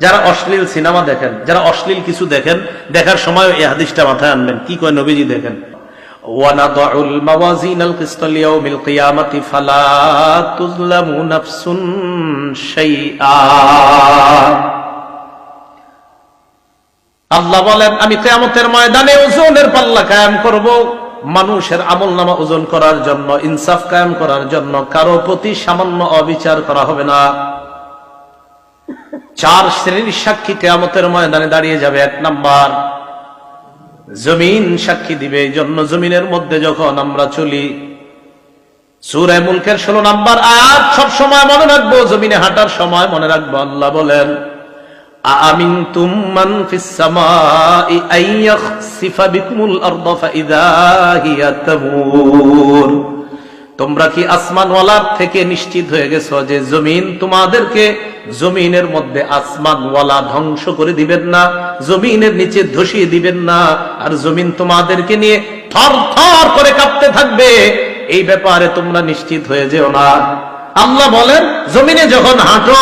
যারা অশ্লীল সিনেমা দেখেন যারা অশ্লীল কিছু দেখেন দেখার সময় এই হাদিসটা মাথায় আনবেন কি কয় নবীজি দেখেন ونضع الموازين القسط ليوم القيامة فلا تظلم نفس شيئا আল্লাহ বলেন আমি কেয়ামতের ময়দানে ওজনের পাল্লা কায়েম করব মানুষের আমল নামা ওজন করার জন্য ইনসাফ কায়েম করার জন্য কারো প্রতি সামান্য অবিচার করা হবে না চার শ্রেণির সাক্ষী কেয়ামতের ময়দানে দাঁড়িয়ে যাবে এক নাম্বার। জমিন সাক্ষী দিবে, এই জন্য জমিনের মধ্যে যখন আমরা চলি সুরায় মুলকের ষোলো নাম্বার আয়াত, সব সময় মনে রাখব, জমিনে হাঁটার সময় মনে রাখব, আল্লাহ বলেন আমিনতুম মান ফিস সামাই আন ইয়াখসিফা বিকুমুল আরদ ফাইদা হিয়া তামুর। তোমরা কি আসমানওয়ালার থেকে নিশ্চিত হয়ে গেছো যে জমিন তোমাদেরকে জমিনের মধ্যে আসমানওয়ালা ধ্বংস করে দিবেন না, জমিনের নিচে ধসিয়ে দিবেন না, আর জমিন তোমাদেরকে নিয়ে থর থর করে কাঁপতে থাকবে? এই ব্যাপারে তোমরা নিশ্চিত হয়ে যেও না। আল্লাহ বলেন, জমিনে যখন হাঁটো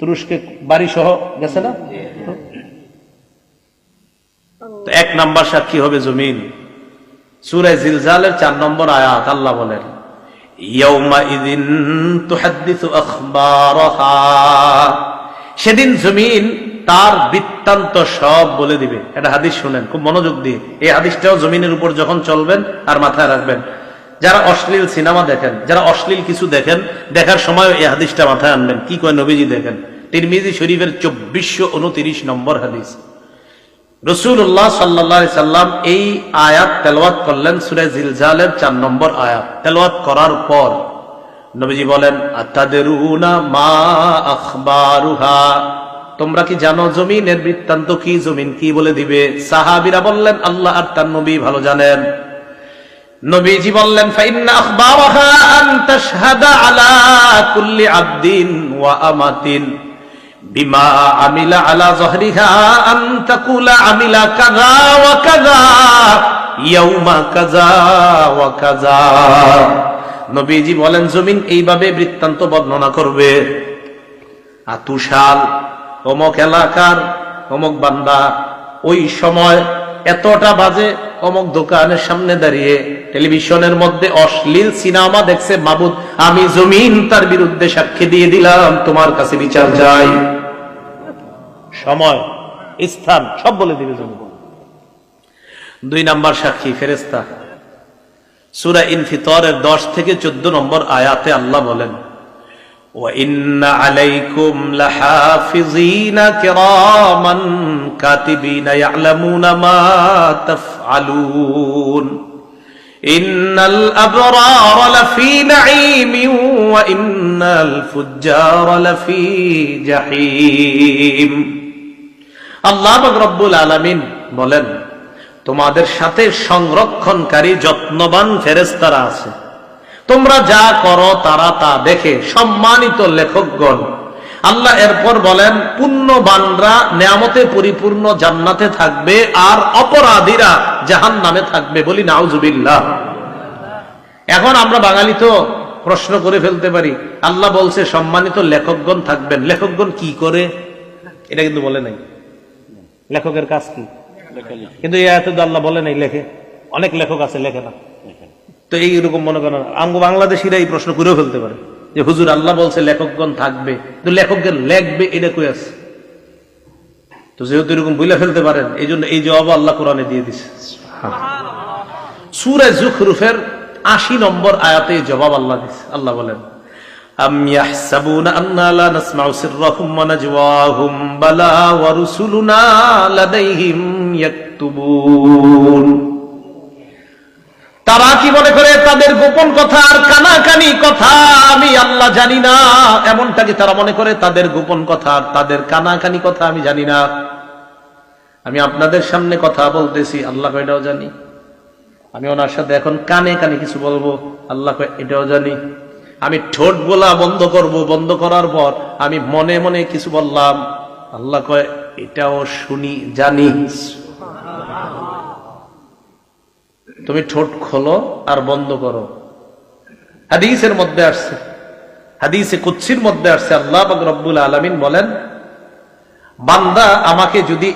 তুরস্কে বাড়ি সহ গেছে না? এক নাম্বার সাক্ষী হবে জমিন। সুরে জিলজালের চার নম্বর আয়াত, আল্লাহ বলেন সেদিন জমিন তার বৃত্তান্ত সব বলে দিবে। এটা হাদিস শুনেন, খুব মনোযোগ দিয়ে। এই হাদিসটাও জমিনের উপর যখন চলবেন আর মাথায় রাখবেন। যারা অশ্লীল সিনেমা দেখেন, যারা অশ্লীল কিছু দেখেন, দেখার সময় এই হাদিসটা মাথায় আনবেন। কি কয় নবীজি দেখেন? তিরমিজি শরীফের চব্বিশশো উনত্রিশ নম্বর হাদিস। রসুল্লাহ সাল্লাহ সাল্লাম এই আয়াত তেলওয়াত করলেন, সুরে জিলজালের চার নম্বর আয়াত। তেলওয়াত করার পর নবীজি বলেন তোমরা কি জানো জমিনের বৃত্তান্ত কি? জমিন কি বলে দিবে? সাহাবিরা বললেন, আল্লাহ আর তার নবী ভালো জানেন। নবীজি বললেন আলা কুল্লি আবদিন ওয়া আমাতিন। বিমা আমিলা আলা জহরিহা আমিলা ওয়া ইয়াউমা ওয়া নবীজি বলেন, জমিন এইভাবে বৃত্তান্ত বর্ণনা করবে। আতুশাল, অমক এলাকার অমক বান্দা, ওই সময় এতটা বাজে অমক দোকানের সামনে দাঁড়িয়ে টেলিভিশনের মধ্যে অশ্লীল সিনেমা দেখছে মাবুদ আমি জমিন তার বিরুদ্ধে সাক্ষী দিয়ে দিলাম তোমার কাছে বিচার যাই সময় স্থান সব বলে দিবে জমিন দুই নাম্বার সাক্ষী ফেরেস্তা সুরা ইনফিতরের দশ থেকে চোদ্দ নম্বর আয়াতে আল্লাহ বলেন وإن عليكم لحافظين كراما كاتبين يعلمون ما تفعلون إن الأبرار لفي نعيم وإن الفجار لفي جحيم আল্লাহ রব্বুল আলামিন বলেন তোমাদের সাথে সংরক্ষণকারী যত্নবান ফেরেস্তারা আছে তোমরা যা করো তারা তা দেখে সম্মানিত লেখকগণ আল্লাহ এরপর বলেন, পুণ্যবানরা নেয়ামতে পরিপূর্ণ জান্নাতে থাকবে আর অপরাধীরা জাহান নামে থাকবে বলি নাউজুবিল্লাহ। এখন আমরা বাঙালি তো প্রশ্ন করে ফেলতে পারি, আল্লাহ বলছে সম্মানিত লেখকগণ থাকবেন, লেখকগণ কি করে? এটা কিন্তু বলে নাই। লেখকের কাজ কি? কিন্তু আল্লাহ বলে নাই, লেখে। অনেক লেখক আছে, লেখে না। তো এইরকম মনে করেন, আঙ্গ বাংলাদেশিরা এই প্রশ্ন করেও ফেলতে পারে। যে হুজুর আল্লাহ বলছে লেখকগণ থাকবে তো লেখকগণ লেখবে এটা কই আছে তো যেহেতু এরকম বইলে ফেলতে পারেন এই জন্য এই জবাব আল্লাহ কোরআনে দিয়ে দিছে সুরে জুখরুফের আশি নম্বর আয়াতে এই জবাব আল্লাহ দিছে আল্লাহ বলেন أم يحسبون أنا لا نسمع سرهم ونجواهم بلى ورسلنا لديهم يكتبون তারা কি মনে করে, তাদের গোপন কথা আর কানাকানি কথা আমি আল্লাহ জানি না। এমনটাকে তারা মনে করে, তাদের গোপন কথা আর তাদের কানাকানি কথা আমি জানি না? আমি আপনাদের সামনে কথা বলতেছি, আল্লাহ এটাও জানি। আমি ওনার সাথে এখন কানে কানে কিছু বলব, আল্লাহ এটাও জানি। আমি ঠোঁট বলা বন্ধ করব, বন্ধ করার পর আমি মনে মনে কিছু বললাম, আল্লাহ কয় এটাও শুনি, জানি। তুমি ঠোঁট খোলো আর বন্ধ করো। হাদিসের মধ্যে আসছে। হাদিসে কুচ্ছির মধ্যে আসছে। আল্লাহ রব্বুল আলমিন বলেন, বান্দা আমাকে যদি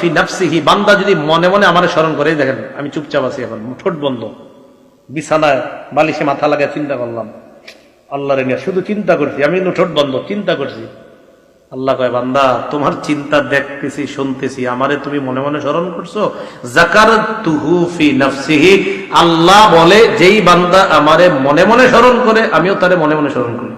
ফি নাফসিহি, বান্দা যদি মনে মনে আমার স্মরণ করে, দেখেন, আমি চুপচাপ আছি এখন, ঠোঁট বন্ধ। বিছানায় বালিশে মাথা লাগা চিন্তা করলাম। আল্লাহরে নিয়ে শুধু চিন্তা করছি, আমি ঠোঁট বন্ধ, চিন্তা করছি। আল্লাহ কয়, বান্দা, তোমার চিন্তা দেখতেছি, শুনতেছি, আমারে তুমি মনে মনে স্মরণ করছ? জাকার তুহু ফি নাফসিহি, আল্লাহ বলে, যেই বান্দা আমারে মনে মনে স্মরণ করে, আমিও তারে মনে মনে স্মরণ করি।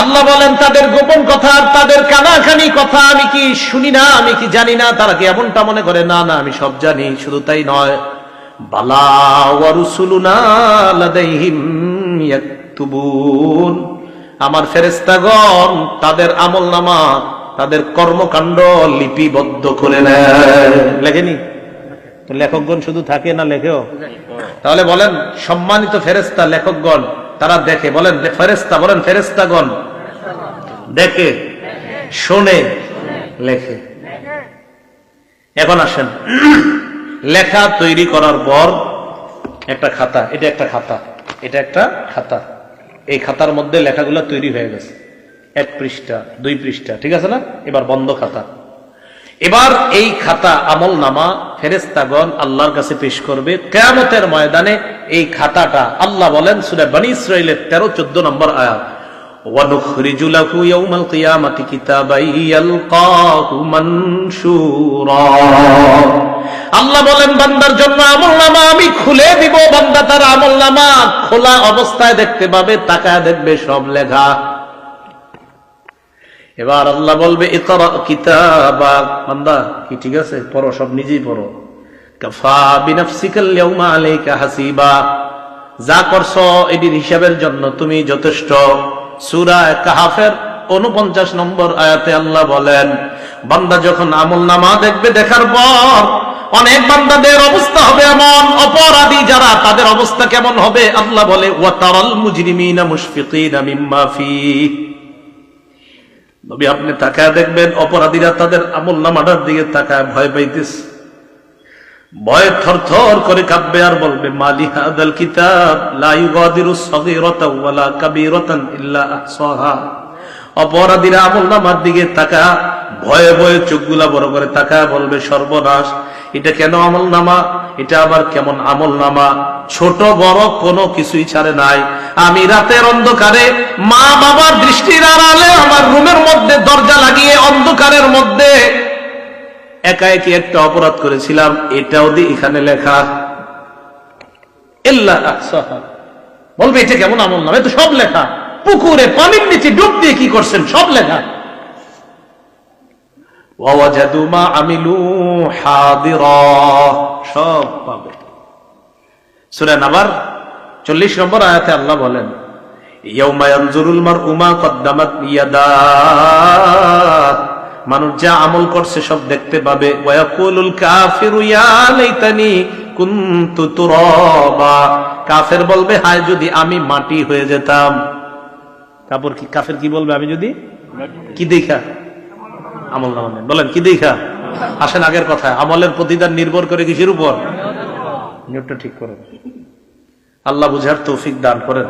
আল্লাহ বলেন, তাদের গোপন কথা আর তাদের কানাখানি কথা আমি কি শুনি না, আমি কি জানি না, তারা কি এমনটা মনে করে? না না, আমি সব জানি, শুধু তাই নয়। বালা ওয়া রুসুলুনা লাদাইহিম আমার ফেরেশতাগণ তাদের আমলনামা, তাদের কর্মকাণ্ড লিপিবদ্ধ করে নেয়। লেখেনি? লেখকগণ শুধু থাকে না লেখেও? তাহলে বলেন, সম্মানিত ফেরেস্তা লেখকগণ, তারা দেখে। বলেন ফেরেস্তা বলেন ফেরেস্তাগণ দেখে, শোনে, লেখে। এখন আসেন। লেখা তৈরি করার পর একটা খাতা, এটা একটা খাতা, এটা একটা খাতা। এই খাতার মধ্যে লেখাগুলো তৈরি হয়ে গেছে। এক পৃষ্ঠা, দুই পৃষ্ঠা, ঠিক আছে না? এবার বন্ধ খাতা। এবার এই খাতা আমল নামা ফেরেস্তাগণ আল্লাহর কাছে পেশ করবে। কেয়ামতের ময়দানে এই খাতাটা আল্লাহ বলেন, সুরে বানী ইসরা তেরো, চোদ্দ নম্বর আয়াত। ونخرج له يوم القيامة كتابا يلقاه منشورا আল্লাহ বলেন বান্দার জন্য আমল নামা আমি খুলে দিব বান্দা তার আমল নামা খোলা অবস্থায় দেখতে পাবে তাকায় দেখবে সব লেখা এবার আল্লাহ বলবে ইকরা কিতাবা বান্দা কি ঠিক আছে পড়ো সব নিজেই পড়ো কাফা বিনাফসিকাল ইয়াউমা আলাইকা হাসিবা যা করছো এটির হিসাবের জন্য তুমি যথেষ্ট সূরা কাহাফের 49 নম্বর আয়াতে আল্লাহ বলেন, বান্দা যখন আমল নামা দেখবে, দেখার পর অনেক বান্দাদের অবস্থা হবে এমন, অপরাধী যারা, তাদের অবস্থা কেমন হবে? আল্লাহ বলে ওয়াতারাল মুজরিমিনা মুশফিকিনা মিম্মা নবী আপনি তাকায় দেখবেন, অপরাধীরা তাদের আমল নামাটার দিকে তাকায়, ভয় পাইতেছে। ভয়ে থরথর করে কাঁপবে আর বলবে কিতাব, লা ইউগাদিরু সগীরাতাও ওয়ালা কাবীরাতান ইল্লা আহসাহা। অপরাধীরা আমল নামার দিকে তাকা ভয়ে ভয়ে চোখগুলা বড় করে তাকা বলবে, সর্বনাশ, এটা কেন এটা আবার কেমন আমল নামা? ছোট, বড় কোনো কিছুই ছাড়ে নাই। আমি রাতের অন্ধকারে মা বাবার দৃষ্টির আড়ালে আমার রুমের মধ্যে দরজা লাগিয়ে অন্ধকারের মধ্যে একা একই একটা অপরাধ করেছিলাম? এটাও দিয়ে এখানে লেখা। বলবে, এটা কেমন আমল নামা? তো সব লেখা। পুকুরে পানির নিচে ডুব দিয়ে কি করছেন? সব লেখা। সব পাবে। সূরা নাবার 40 নম্বর আয়াতে আল্লাহ বলেন মানুষ যা আমল করছে সব দেখতে পাবে। কাফিরু বলবে, হায়, যদি আমি মাটি হয়ে যেতাম। কাপড় কি, কাফের কি বলবে আমি যদি? কি দেখা? আমল নামে বলেন, কি দেখা? আসেন আগের কথা আমলের প্রতিদান নির্ভর করে কিসের উপর? নিয়মটা ঠিক করেন। আল্লাহ বুঝার তৌফিক দান করেন।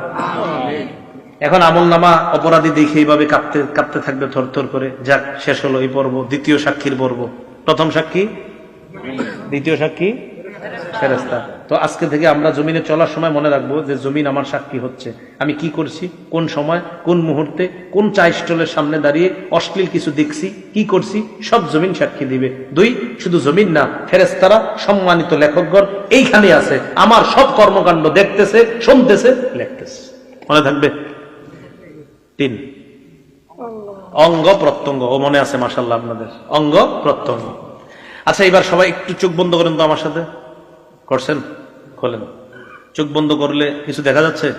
এখন আমল নামা অপরাধী দেখে এইভাবে কাঁপতে কাঁপতে থাকবে থর থর করে। যাক, শেষ হলো এই পর্ব। দ্বিতীয় সাক্ষীর পর্ব। প্রথম সাক্ষী? দ্বিতীয় সাক্ষী? ফেরেস্তা তো আজকে থেকে আমরা জমিনে চলার সময় মনে রাখব যে জমিন আমার সাক্ষী হচ্ছে। আমি কি করছি? কোন সময়? কোন মুহূর্তে? কোন চা স্টলের সামনে দাঁড়িয়ে অশ্লীল কিছু দেখছি? কি করছি? সব জমিন সাক্ষী দিবে। দুই, শুধু জমিন না ফেরেস্তারা সম্মানিত লেখকগণ এইখানে আছে। আমার সব কর্মকাণ্ড দেখতেছে, শুনতেছে, লিখতেছে। মনে থাকবে? তিন। অঙ্গ প্রত্যঙ্গ। ও মনে আছে মাসাল্লাহ আপনাদের? অঙ্গ প্রত্যঙ্গ। আচ্ছা এবার সবাই একটু চোখ বন্ধ করেন তো আমার সাথে। করছেন? খোলেন। চোখ বন্ধ করলে কিছু দেখা যাচ্ছে?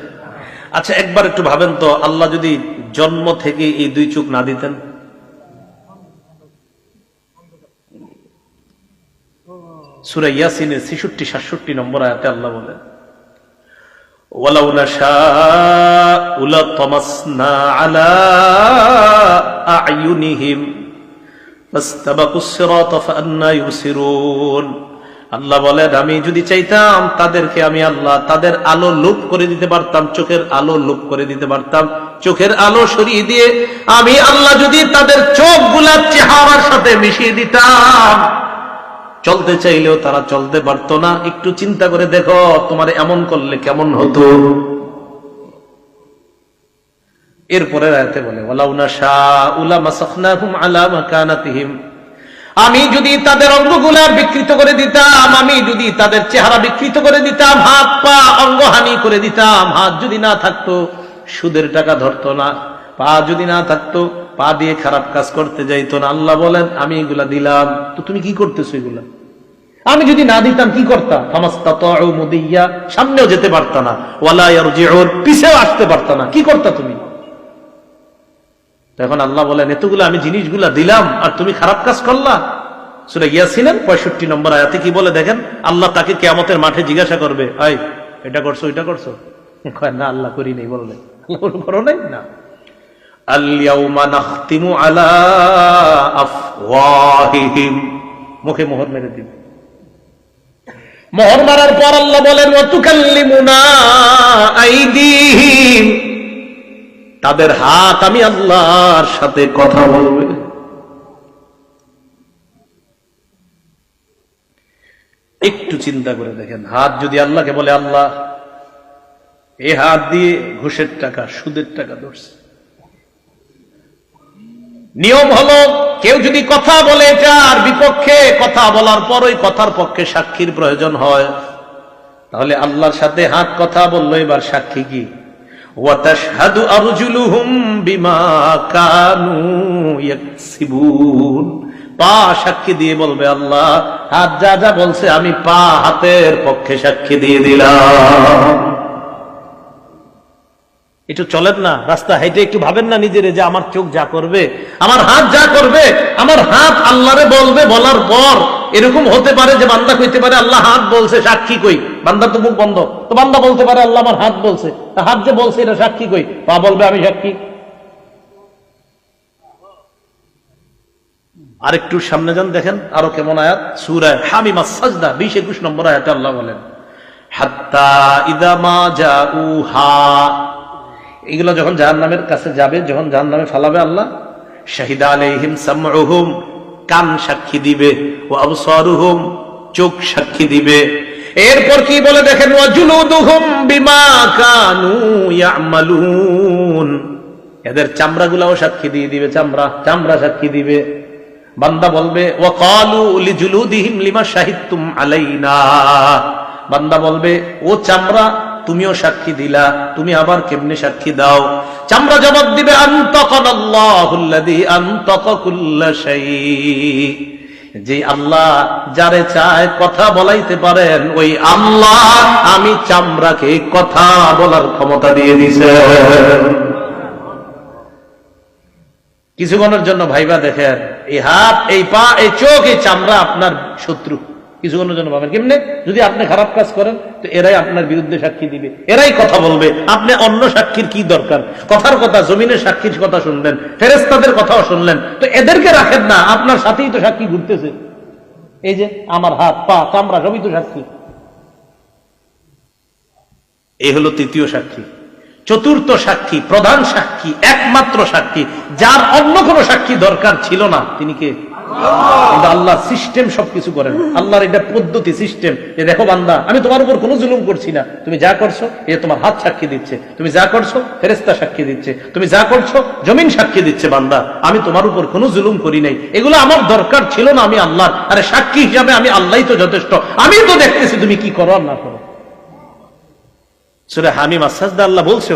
আচ্ছা একবার একটু ভাবেন তো, আল্লাহ যদি জন্ম থেকে এই দুই চোখ না দিতেন? সুরা ইয়াসিনের ছেষট্টি, সাতষট্টি নম্বর আয়াতে আল্লাহ বলে ولو نشاء لطمسنا على أعينهم فاستبقوا الصراط فأنا يبصرون আল্লাহ বলেন আমি যদি চাইতাম তাদেরকে আমি আল্লাহ তাদের আলো লোপ করে দিতে পারতাম চোখের আলো লোপ করে দিতে পারতাম চোখের আলো সরিয়ে দিয়ে আমি আল্লাহ যদি তাদের চোখ গুলার চেহারার সাথে মিশিয়ে দিতাম চলতে চাইলেও তারা চলতে পারতো না। একটু চিন্তা করে দেখো, তোমার এমন করলে কেমন হতো? এরপরে রায়তে বলে আমি যদি তাদের অঙ্গগুলা বিকৃত করে দিতাম, আমি যদি তাদের চেহারা বিকৃত করে দিতাম, হাত পা অঙ্গহানি করে দিতাম, হাত যদি না থাকতো, সুদের টাকা ধরতো না। পা যদি না থাকতো, পা দিয়ে খারাপ কাজ করতে যাইতো না। আল্লাহ বলেন, আমি এগুলা দিলাম। তো তুমি কি করতেছো এগুলা? আমি যদি না দিতাম, কি করতাম সামনেও যেতে পারতা না। ওয়ালা পিছেও আসতে পারতা না। কি করতা তুমি? তখন আল্লাহ বলেন, এতগুলো আমি জিনিসগুলা দিলাম, আর তুমি খারাপ কাজ করলা? সুরা ইয়াসিনের পঁয়ষট্টি নম্বর আয়াতে কি বলে দেখেন? আল্লাহ তাকে কেয়ামতের মাঠে জিজ্ঞাসা করবে এটা করছ এটা করছ? না, আল্লাহ করি নেই, বললে। করো নাই? না। মুখে মোহর মেরে দিবে মোহর মারার পর আল্লাহ বলেন তাদের হাত আমি আল্লাহর সাথে কথা বলবে। একটু চিন্তা করে দেখেন, হাত যদি আল্লাহকে বলে, আল্লাহ, এ হাত দিয়ে ঘুষের টাকা, সুদের টাকা ধরছে। নিয়ম হলো, কেউ যদি কথা বলে, যার বিপক্ষে কথা বলার পর ওই কথার পক্ষে সাক্ষীর প্রয়োজন হয়। তাহলে আল্লাহর সাথে হাত কথা বলল, এবার সাক্ষী কি? পা সাক্ষী দিয়ে বলবে, আল্লাহ, হাত যা যা বলছে, আমি পা হাতের পক্ষে সাক্ষী দিয়ে দিলাম। একটু চলেন না, রাস্তা হাইটে একটু ভাবেন না নিজেরে যে আমার চোখ যা করবে, আমার হাত যা করবে, আমার হাত আল্লাহরে বলবে বলার পর এরকম হতে পারে যে বান্দা কইতে পারে, আল্লাহ হাত বলছে, সাক্ষী কই? বান্দার তো মুখ বন্ধ। তো বান্দা বলতে পারে, আল্লাহ আমার হাত বলছে। তা হাত যে বলছে, এটা সাক্ষী কই? পা বলবে, আমি সাক্ষী। আরেকটু সামনে যান, দেখেন আরও কেমন আয়াত। সুরায় হামিমা সাজদা, বিশ একুশ নম্বর আয়াতে আল্লাহ বলেন, হাত্তা ইদামা জাউহা। এগুলো যখন জাহান নামের কাছে যাবে, যখন জাহান নামে ফালাবে আল্লাহ, শাহিদা আলাইহিম সামউহুম, কান সাক্ষী দিবে, ও আবসারুহুম, চোখ সাক্ষী দিবে। এরপর কি বলে দেখেন এদের চামড়াগুলাও সাক্ষী দিয়ে দিবে, চামড়া চামড়া সাক্ষী দিবে। বান্দা বলবে ওয়াকালু লিজুলুদিহিম লিমা শাহিদতুম আলাইনা। বান্দা বলবে, ও চামড়া তুমিও সাক্ষী দিলা, তুমি আবার কেমনে সাক্ষী দাও? চামড়া জবাব দিবে যে আল্লাহ যারে চায় কথা বলাইতে পারেন, ওই আল্লাহ আমি চামড়াকে কথা বলার ক্ষমতা দিয়ে দিছে। কিছুক্ষণের জন্য ভাইবা দেখেন, এই হাত, এই পা, এই চোখ, এই চামড়া আপনার শত্রু। কিছুক্ষণের জন্য ভাবেন, কেমনে? যদি আপনি খারাপ কাজ করেন, তো এরাই আপনার বিরুদ্ধে সাক্ষী দিবে। এরাই কথা বলবে, আপনি অন্য সাক্ষীর কি দরকার? কথার কথা, জমিনের সাক্ষীর কথা শুনলেন ফেরেস্তাদের কথাও শুনলেন, তো এদেরকে রাখেন না, আপনার সাথেই তো সাক্ষী ঘুরতেছে। এই যে, আমার হাত, পা, চামড়া, সবই তো সাক্ষী। এই হলো তৃতীয় সাক্ষী। চতুর্থ সাক্ষী, প্রধান সাক্ষী, একমাত্র সাক্ষী, যার অন্য কোনো সাক্ষী দরকার ছিল না। তিনি কে? কিন্তু আল্লাহ সিস্টেম সবকিছু করেন। আল্লাহর এটা পদ্ধতি সিস্টেম যে দেখো বান্দা, আমি তোমার উপর কোনো জুলুম করছি না। তুমি যা করছ তোমার হাত সাক্ষী দিচ্ছে। তুমি যা করছ ফেরেস্তা সাক্ষী দিচ্ছে। তুমি যা করছ, জমিন সাক্ষী দিচ্ছে বান্দা। আমি তোমার উপর কোনো জুলুম করি নাই। এগুলো আমার দরকার ছিল না আমি আল্লাহ আরে সাক্ষী হিসাবে আমি আল্লাহ তো যথেষ্ট। আমি তো দেখতেছি তুমি কি করো আর না করো। সুরে আল্লাহ বলছো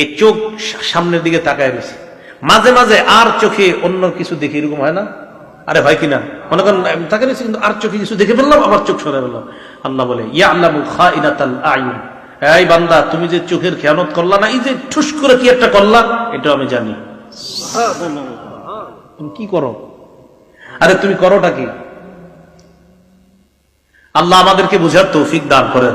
এই চোখ সামনের দিকে তাকায় রয়েছে। মাঝে মাঝে আর চোখে অন্য কিছু দেখি এরকম হয় না? আরে ভাই কিনা মনে করেন তাকে রয়েছে কিন্তু আর চোখে কিছু দেখে ফেললাম আবার চোখ সরে ফেললাম। আল্লাহ বলে ইয়া আল্লাহ খাইনাতাল আয়ুন এই বান্দা তুমি যে চোখের খেয়ানত করলা না এই যে ঠুস করে কি একটা করলা এটাও আমি জানি। তুমি কি করো? আরে তুমি করোটা কি? আল্লাহ আমাদেরকে বুঝার তৌফিক দান করেন।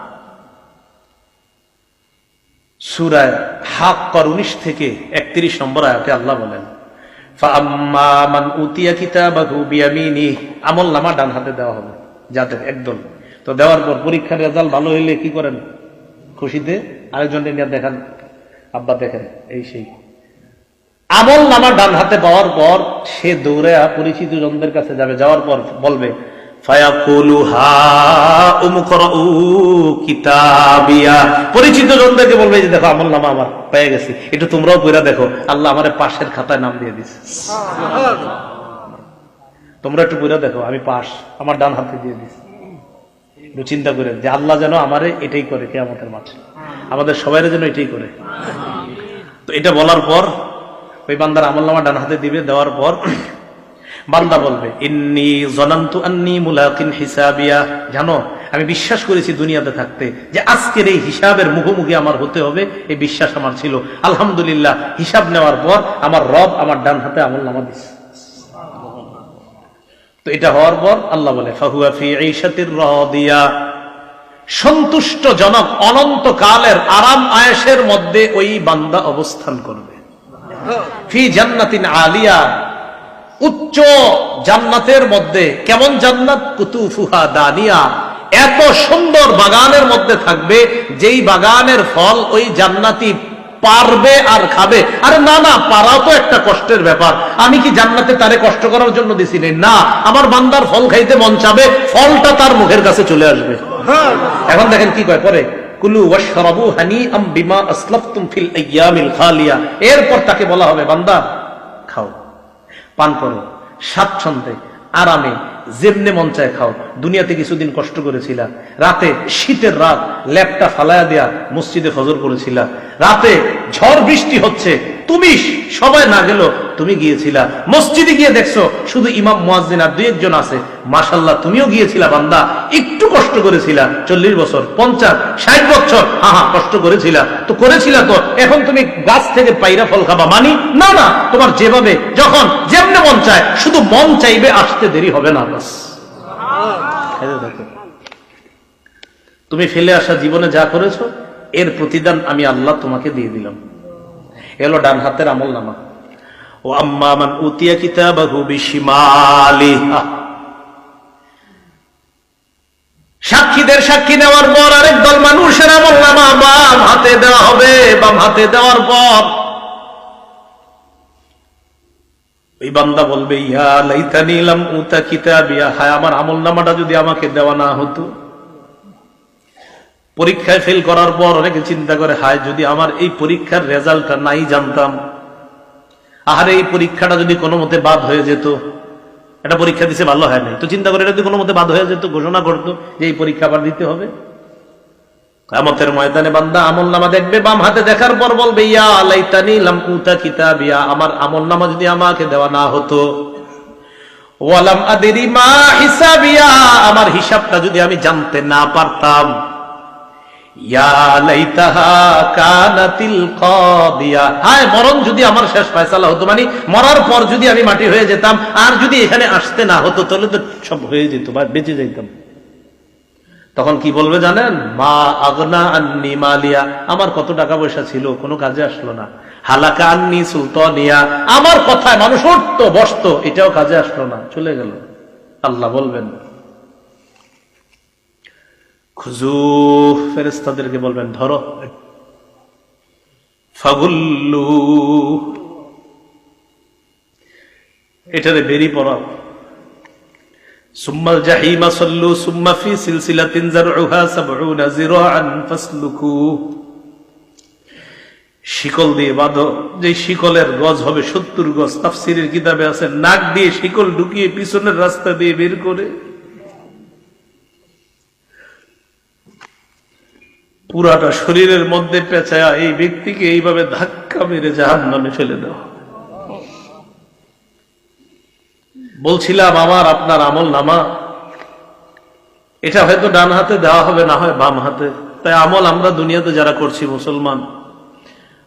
সুরায় হাক কর উনিশ থেকে একত্রিশ নম্বর আয়াতে আল্লাহ বলেন আমল নামা ডান হাতে দেওয়া হবে যাদের একদল। তো দেওয়ার পর পরীক্ষার রেজাল্ট ভালো হইলে কি করেন? খুশিতে আরেকজন নিয়ে দেখান, আব্বা দেখেন, এই সেই। আমল নামা ডান হাতে পাওয়ার পর সে দৌড়ে পরিচিত জনদের কাছে যাবে, যাওয়ার পর বলবে তোমরা একটু দেখো, আমি পাশ, আমার ডান হাতে দিয়ে চিন্তা করে যে আল্লাহ যেন আমারে এটাই করে কে আমাদের মাঠে। আমাদের সবাই যেন এটাই করে। তো এটা বলার পর, ওই বান্দার আমল নামা ডান হাতে দিবে, দেওয়ার পর বান্দা বলবে ইন্নি জনান্তু আন্নি মুলাকিন হিসাবিয়া। জানো, আমি বিশ্বাস করেছি দুনিয়াতে থাকতে যে আজকের এই হিসাবের মুখোমুখি আমার হতে হবে, এই বিশ্বাস আমার ছিল। আলহামদুলিল্লাহ, হিসাব নেওয়ার পর আমার রব আমার ডান হাতে আমল নামা দিচ্ছে তো এটা হওয়ার পর আল্লাহ বলে, ফাহুয়া ফি ঈশাতির রাদিয়া। সন্তুষ্টজনক অনন্তকালের আরাম আয়েশের মধ্যে ওই বান্দা অবস্থান করবে। ফি জান্নাতিন আলিয়া। উচ্চ জান্নাতের মধ্যে, কেমন জান্নাত? কুতুফুহা দানিয়া। এত সুন্দর বাগানের মধ্যে থাকবে, যেই বাগানের ফল ওই জান্নাতি পারবে আর খাবে। আরে না না পারাও তো একটা কষ্টের ব্যাপার। আমি কি জান্নাতে তারে কষ্ট করার জন্য দিছি নে? আমার বান্দার ফল খাইতে মন চাবে, ফলটা তার মুখের কাছে চলে আসবে। এখন দেখেন কি কয়, পরে, কুলু ওয়াশরাবু হানিআম বিমা আসলাফতুম ফিল আইয়ামিল খালিয়া। এরপর তাকে বলা হবে, বান্দা পান করো, স্বাচ্ছন্দ্যে, আরামে, যেমনে মন চায় খাও। দুনিয়াতে কিছুদিন কষ্ট করেছিলা। রাতে শীতের রাত ল্যাপটা ফালায়া দেয়া মসজিদে ফজর করেছিলা। রাতে ঝড় বৃষ্টি হচ্ছে তুমি সবাই না গেল, তুমি গিয়েছিলা। মসজিদে গিয়ে দেখছ, শুধু ইমাম, মুয়াজ্জিন আর দুই একজন আছে। মাশাল্লাহ তুমিও গিয়েছিলা বান্দা। একটু কষ্ট করেছিলা, চল্লিশ বছর, পঞ্চাশ, ষাট বছর। হা হা কষ্ট করেছিলা। তো করেছিলা তো, এখন তুমি গাছ থেকে পাইরা ফল খাবা। মানি, না না, তোমার যেভাবে, যখন যেমনে মন চায়, শুধু মন চাইবে আসতে দেরি হবে না, বাস। তুমি ফেলে আসা জীবনে যা করেছ, এর প্রতিদান আমি আল্লাহ তোমাকে দিয়ে দিলাম। এলো ডান হাতের আমল নামা। ও আম্মা মান উতিয়া কিতাবাহু বিশিমালি। সাক্ষীদের সাক্ষী নেওয়ার পর আরেক দল মানুষের আমল নামা বাম হাতে দেওয়া হবে বাম হাতে দেওয়ার পর ওই বান্দা বলবে ইয়া লাইতানি লাম উতা কিতাবিয়া। হায় আমার আমল নামাটা যদি আমাকে দেওয়া না হতো। পরীক্ষায় ফেল করার পর অনেকে চিন্তা করে, হায়, যদি আমার এই পরীক্ষার রেজাল্টটা নাই জানতাম। আর এই পরীক্ষাটা যদি কোনো মতে বাদ হয়ে যেত এটা পরীক্ষা দিছে ভালো হয় নাই। তো চিন্তা করে এটা যদি কোনো মতে বাদ হয়ে যেত, ঘোষণা করতো যে এই পরীক্ষা আবার দিতে হবে। কামতের ময়দানে বান্দা আমল নামা দেখবে, বাম হাতে দেখার পর বলবে, ইয়া আলাইতানি লাম উতা কিতাবিয়া, আমার আমল নামা যদি আমাকে দেওয়া না হতো। ওয়ালাম আদেরি মা হিসাবিয়া, আমার হিসাবটা যদি আমি জানতে না পারতাম। হায়, মরণ যদি আমার শেষ হতো মানে মরার পর যদি আমি মাটি হয়ে যেতাম, আর যদি এখানে আসতে না হতো, তাহলে তো সব হয়ে যেত, বা বেঁচে তখন কি বলবে জানেন? মা আগনা আন্নি মালিয়া। আমার কত টাকা পয়সা ছিল, কোনো কাজে আসলো না। হালাকা আন্নি সুলতানিয়া। আমার কথায় মানুষ উঠতো, বসতো, এটাও কাজে আসলো না, চলে গেল। আল্লাহ বলবেন খুজু ফেরেস্তাদেরকে বলবেন, ধরো। ফাগুল্লু। এটারে বেরি সুম্মাল জাহিমা সল্লু সুম্মা ফি সিলসিলা তিনজার উহা সাবরুনা জিরো আন ফাসলুকু। শিকল দিয়ে বাঁধো। যে শিকলের গজ হবে সত্তর গজ, তাফসিরের কিতাবে আছে, নাক দিয়ে শিকল ঢুকিয়ে পিছনের রাস্তা দিয়ে বের করে। পুরাটা শরীরের মধ্যে পেঁচায়া এই ব্যক্তিকে এইভাবে ধাক্কা মেরে জাহান নামে ফেলে দেওয়া বলছিলাম, আমার, আপনার আমল নামা। এটা হয়তো ডান হাতে দেওয়া হবে, না হয় বাম হাতে। তাই আমল আমরা দুনিয়াতে যারা করছি, মুসলমান,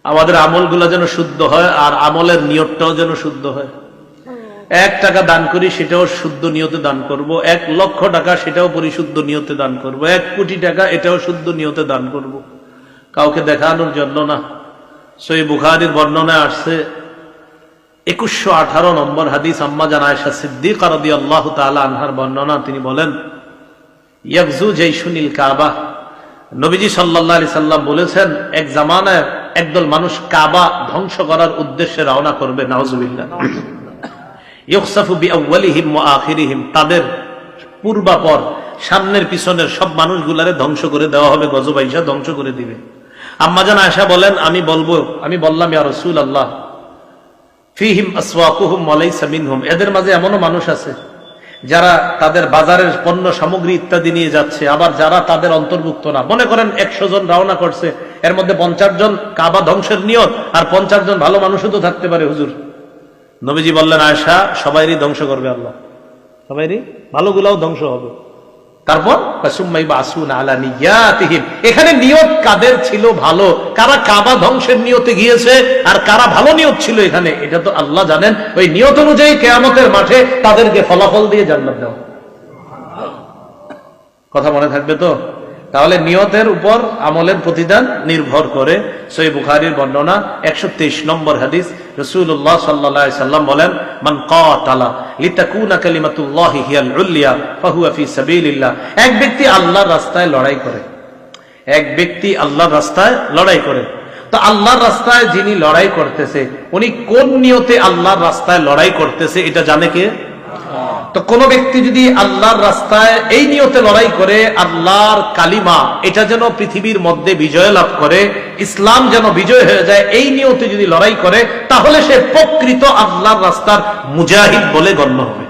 আমাদের আমলগুলো যেন শুদ্ধ হয় আর আমলের নিয়তটাও যেন শুদ্ধ হয়। এক টাকা দান করি, সেটাও শুদ্ধ নিয়তে দান করব। এক লক্ষ টাকা, সেটাও পরিশুদ্ধ নিয়তে দান করব। এক কোটি টাকা, এটাও শুদ্ধ নিয়তে দান করব। কাউকে দেখানোর জন্য না। সই বুখারির বর্ণনায় আসছে, একুশশো আঠারো নম্বর হাদিস আম্মা জান আয়সা সিদ্দিক রদি আল্লাহ তালা আনহার বর্ণনা, তিনি বলেন ইয়াকজু জৈশুনিল কাবা। নবীজি সাল্লাহ আলি সাল্লাম বলেছেন, এক জামানায় একদল মানুষ কাবা ধ্বংস করার উদ্দেশ্যে রওনা করবে নাওজুবিল্লাহ তাদের পূর্বাপর, সামনের পিছনের সব মানুষগুলারে ধ্বংস করে দেওয়া হবে গজবাইশা ধ্বংস করে দিবে। আম্মা জান আয়সা বলেন, আমি বলব, আমি বললাম, ইয়া রসুল আল্লাহ ফিহিম আসওয়াকুহুম মিনহুম, এদের মাঝে এমনও মানুষ আছে, যারা তাদের বাজারের পণ্য, সামগ্রী ইত্যাদি নিয়ে যাচ্ছে, আবার যারা তাদের অন্তর্ভুক্ত না। মনে করেন একশো জন রওনা করছে, এর মধ্যে পঞ্চাশ জন কাবা ধ্বংসের নিয়ত, আর পঞ্চাশ জন ভালো মানুষও তো থাকতে পারে, হুজুর। নবীজি বললেন আয়সা সবাইরই ধ্বংস করবে আল্লাহ। সবাইরই? ভালোগুলাও ধ্বংস হবে। তারপর এখানে নিয়ত কাদের ছিল ভালো? কারা কাবা ধ্বংসের নিয়তে গিয়েছে আর কারা ভালো নিয়ত ছিল এখানে? এটা তো আল্লাহ জানেন। ওই নিয়ত অনুযায়ী কেয়ামতের মাঠে তাদেরকে ফলাফল দিয়ে জান্নাত দেওয়া। কথা মনে থাকবে তো? তাহলে নিয়তের উপর আমলের প্রতিদান নির্ভর করে। সই বুখারির বর্ণনা, একশো তেইশ নম্বর হাদিস রসুল্লাহ সাল্লা সাল্লাম বলেন, মান কালা লিতাকুনা হিয়াল উল্লিয়া এক ব্যক্তি আল্লাহর রাস্তায় লড়াই করে। এক ব্যক্তি আল্লাহর রাস্তায় লড়াই করে। তো আল্লাহর রাস্তায় যিনি লড়াই করতেছে, উনি কোন নিয়তে আল্লাহর রাস্তায় লড়াই করতেছে, এটা জানে কে? তো কোন ব্যক্তি যদি আল্লাহর রাস্তায় এই নিয়তে লড়াই করে, আল্লাহর কালিমা, এটা যেন পৃথিবীর মধ্যে বিজয় লাভ করে, ইসলাম যেন বিজয় হয়ে যায়, এই নিয়তে যদি লড়াই করে, তাহলে সে প্রকৃত আল্লাহর রাস্তার মুজাহিদ বলে গণ্য হবে।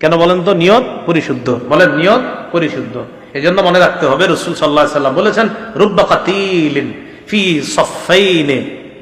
কেন বলেন তো? নিয়ত পরিশুদ্ধ। বলেন, নিয়ত পরিশুদ্ধ। এই জন্য মনে রাখতে হবে, রসুল সাল্লাহ সাল্লাম বলেছেন রুব্বা কাতিলিন ফি সফাইনে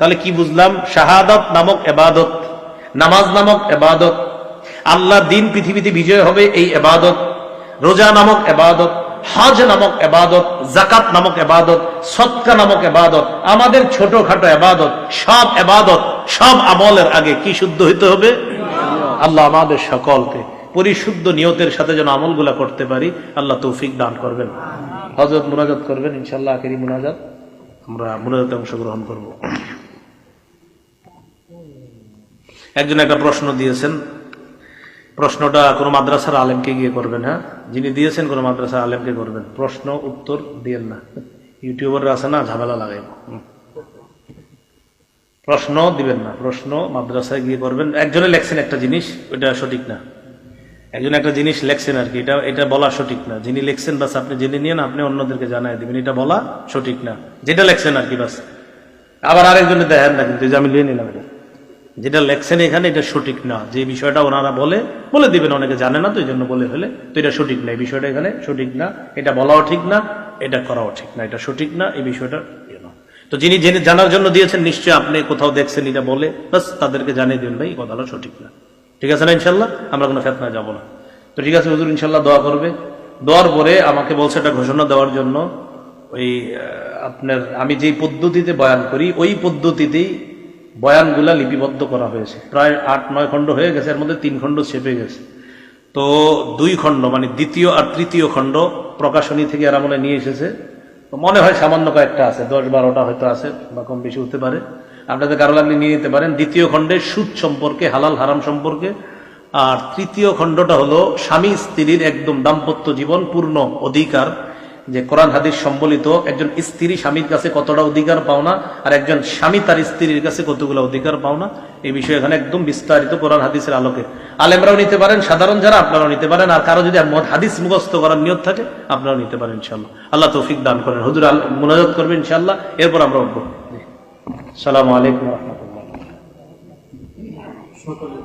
তাহলে কি বুঝলাম? শাহাদত নামক এবাদত, নামাজ নামক এবাদত, আল্লাহ দিন পৃথিবীতে বিজয় হবে এই এবাদত, রোজা নামক এবাদত, হজ নামক এবাদত জাকাত নামক এবাদত সৎকা নামক এবাদত, আমাদের ছোটখাটো এবাদত, সব এবাদত, সব আমলের আগে কি শুদ্ধ হইতে হবে? আল্লাহ আমাদের সকলকে পরিশুদ্ধ নিয়তের সাথে যেন আমলগুলা করতে পারি, আল্লাহ তৌফিক দান করবেন। হজরত মুনাজাত করবেন ইনশাল্লাহ আখেরি মুনাজাত, আমরা মুনাজাতে অংশগ্রহণ করব। একজন একটা প্রশ্ন দিয়েছেন। প্রশ্নটা কোনো মাদ্রাসার আলেমকে গিয়ে করবেন হ্যাঁ যিনি দিয়েছেন কোনো মাদ্রাসার আলেমকে করবেন। প্রশ্ন, উত্তর দিয়েন না। ইউটিউবাররা আছে না, ঝামেলা লাগাইব। প্রশ্ন দিবেন না। প্রশ্ন মাদ্রাসায় গিয়ে করবেন। একজনে লেখছেন একটা জিনিস, ওইটা সঠিক না। একজন একটা জিনিস লেখছেন আর কি, এটা এটা বলা সঠিক না। যিনি লিখছেন, বাস আপনি জেনে নিয়ে আপনি অন্যদেরকে জানাই দিবেন। এটা বলা সঠিক না। যেটা লেখছেন আর কি, বাস। আবার আরেকজনে দেখেন না, কিন্তু আমি লিয়ে নিলাম এটা। যেটা লেখছেন এখানে, এটা সঠিক না। যে বিষয়টা ওনারা বলে বলে দিবেন, অনেকে জানে না, তো এই জন্য বলে ফেলে। তো এটা সঠিক না, এই বিষয়টা এখানে সঠিক না। এটা বলাও ঠিক না, এটা করাও ঠিক না, এটা সঠিক না, এই বিষয়টা ইয়ে। তো যিনি জেনে, জানার জন্য দিয়েছেন, নিশ্চয়ই আপনি কোথাও দেখছেন, এটা বলে, বাস তাদেরকে জানিয়ে দিন ভাই, এই কথাটা সঠিক না। ঠিক আছে না ইনশাল্লাহ আমরা কোনো ফেতনায় যাব না। তো ঠিক আছে, হুজুর ইনশাল্লাহ দোয়া করবে। দোয়ার পরে আমাকে বলছে একটা ঘোষণা দেওয়ার জন্য, ওই আপনার, আমি যেই পদ্ধতিতে বয়ান করি, ওই পদ্ধতিতেই বয়ানগুলা লিপিবদ্ধ করা হয়েছে। প্রায় আট, নয় খণ্ড হয়ে গেছে, এর মধ্যে তিন খণ্ড ছেপে গেছে। তো দুই খণ্ড মানে দ্বিতীয় আর তৃতীয় খণ্ড প্রকাশনী থেকে এরা মনে নিয়ে এসেছে। মনে হয় সামান্য কয়েকটা আছে, দশ বারোটা হয়তো আছে বা কম বেশি হতে পারে। আপনাদের কারও লাগলে নিয়ে নিতে পারেন। দ্বিতীয় খণ্ডে সুদ সম্পর্কে, হালাল হারাম সম্পর্কে। আর তৃতীয় খণ্ডটা হলো স্বামী স্ত্রীর একদম দাম্পত্য জীবন পূর্ণ অধিকার। যে কোরআন হাদিস সম্বলিত একজন স্ত্রী স্বামীর কাছে কতটা অধিকার পাওনা আর একজন স্বামী তার স্ত্রীর কাছে কতগুলো অধিকার পাওনা এই বিষয়ে এখানে একদম বিস্তারিত কোরআন হাদিসের আলোকে। আলেমরাও নিতে পারেন, সাধারণ যারা আপনারাও নিতে পারেন, আর কারও যদি হাদিস মুখস্থ করার নিয়ত থাকে, আপনারাও নিতে পারেন ইনশাল্লাহ আল্লাহ তৌফিক দান করেন। হুজুর মুনাজাত করবেন ইনশাল্লাহ এরপর আমরা উঠবো। সালাম আলাইকুম রহমতুল্লাহ। সকলে